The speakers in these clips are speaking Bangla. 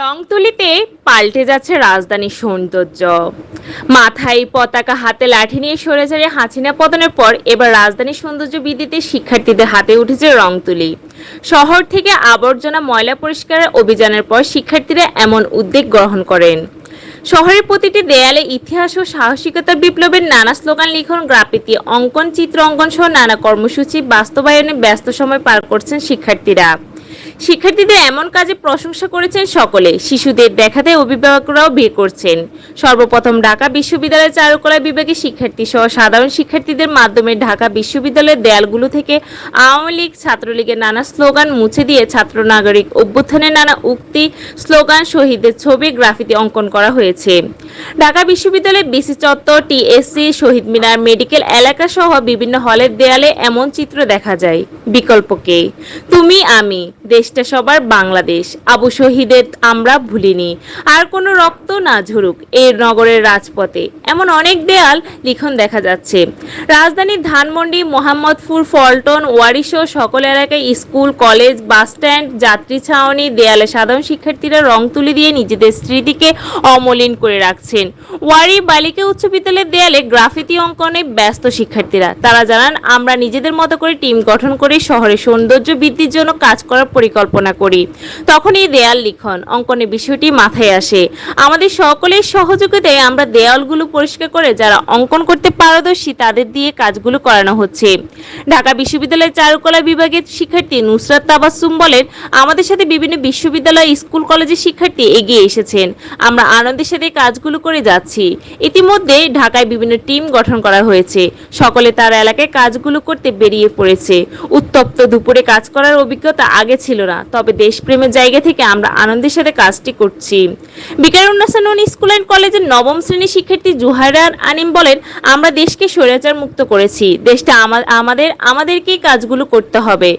রংতুলিতে পাল্টে যাচ্ছে রাজধানীর সৌন্দর্য। মাথায় পতাকা হাতে লাঠি নিয়ে সরে হাসিনা পতনের পর এবার রাজধানীর সৌন্দর্য বৃদ্ধিতে শিক্ষার্থীদের হাতে উঠেছে রংতুলি। শহর থেকে আবর্জনা ময়লা পরিষ্কারের অভিযানের পর শিক্ষার্থীরা এমন উদ্যোগ গ্রহণ করেন। শহরের প্রতিটি দেয়ালে ইতিহাস ও সাহসিকতা বিপ্লবের নানা স্লোগান লিখন গ্রাফিতি, অঙ্কন, চিত্র অঙ্কন সহ নানা কর্মসূচি বাস্তবায়নে ব্যস্ত সময় পার করছেন শিক্ষার্থীরা। শিক্ষার্থীদের এমন কাজে প্রশংসা করেছেন সকলে। শিশুদের দেখাতে অভিভাবকরাও ভিড় করছেন। সর্বপ্রথম ঢাকা বিশ্ববিদ্যালয়ের চারুকলা বিভাগের শিক্ষার্থী সহ সাধারণ শিক্ষার্থীদের মাধ্যমে ঢাকা বিশ্ববিদ্যালয়ের দেয়ালগুলো থেকে আওয়ামী লীগ ছাত্রলীগের নানা স্লোগান মুছে দিয়ে ছাত্র নাগরিক অভ্যুত্থানের নানা উক্তি, স্লোগান শহীদের ছবি, গ্রাফিতি অঙ্কন করা হয়েছে। ঢাকা বিশ্ববিদ্যালয়ের বিসি চত্বর, টিএসসি, শহীদ মিনার মেডিকেল এলাকা সহ বিভিন্ন হলের দেয়ালে এমন চিত্র দেখা যায়। বিকল্পকে তুমি, আমি দেশটা সবার বাংলাদেশ। আবু শহীদের আমরা ভুলিনি। আর কোনো রক্ত না ঝরুক এর নগরের রাজপথে। এমন অনেক দেয়াল লিখন দেখা যাচ্ছে। রাজধানীর ধানমন্ডি, মোহাম্মদপুর, ফলটন ওয়ারিসহ সকল এলাকায় স্কুল, কলেজ, বাস স্ট্যান্ড, যাত্রী ছাউনি, দেয়ালে সাধারণ শিক্ষার্থীরা রং তুলি দিয়ে নিজেদের স্মৃতিকে অমলিন করে রাখছেন। ওয়ারি বালিকা উচ্চ বিদ্যালয়ের দেয়ালে গ্রাফিতি অঙ্কনে ব্যস্ত শিক্ষার্থীরা। তারা জানান, আমরা নিজেদের মতো করে টিম গঠন করে শহরের সৌন্দর্য বৃদ্ধির জন্য কাজ করার পরিকল্পনা করি। তখন এই দেয়াল লিখন। অঙ্কনে বিষয়টি মাথায় আসে। আমাদের সকলের সহযোগিতায় আমরা দেয়ালগুলো পরিষ্কার করে যারা অঙ্কন করতে পারদর্শী তাদের দিয়ে কাজগুলো করানো হচ্ছে। ঢাকা বিশ্ববিদ্যালয়ের চারুকলা বিভাগের শিক্ষার্থী নুসরাত তাবাসুম বলেন, আমাদের সাথে বিভিন্ন বিশ্ববিদ্যালয়, স্কুল, কলেজের শিক্ষার্থী এগিয়ে এসেছেন। আমরা আনন্দের সাথে কাজগুলো করে যাচ্ছি। ইতিমধ্যে ঢাকায় বিভিন্ন টিম গঠন করা হয়েছে। সকলে তার এলাকায় কাজগুলো করতে বেরিয়ে পড়েছে। উত্তপ্ত দুপুরে কাজ করার অভিজ্ঞতা আগে ছিল না তবে দেশপ্রেমের জায়গা থেকে আমরা আনন্দের সাথে কাজটি করছি। বিকারুন্নাসা নন স্কুল অ্যান্ড কলেজের নবম শ্রেণির শিক্ষার্থী জুহাইরান আনিম বলেন, আমরা দেশকে স্বৈরাচার মুক্ত করেছি। দেশটা আমাদের আমাদেরকেই কাজগুলো করতে হবে।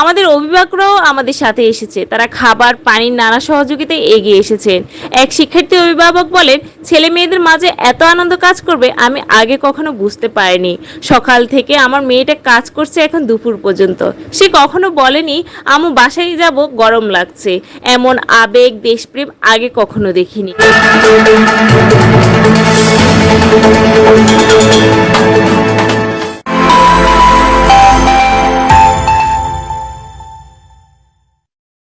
আমাদের অভিভাবকরাও আমাদের সাথে এসেছে। তারা খাবার, পানির নানা সহযোগিতায় এগিয়ে এসেছেন এক শিক্ষার্থী অভিভাবক বলেন, ছেলে মেয়েদের মাঝে এত আনন্দ কাজ করবে, আমি আগে কখনো বুঝতে পারিনি। সকাল থেকে আমার মেয়েটা কাজ করছে এখন দুপুর পর্যন্ত। সে কখনো বলেনি, আমু বাসায় যাব গরম লাগছে। এমন আবেগ দেশপ্রেম আগে কখনো দেখিনি।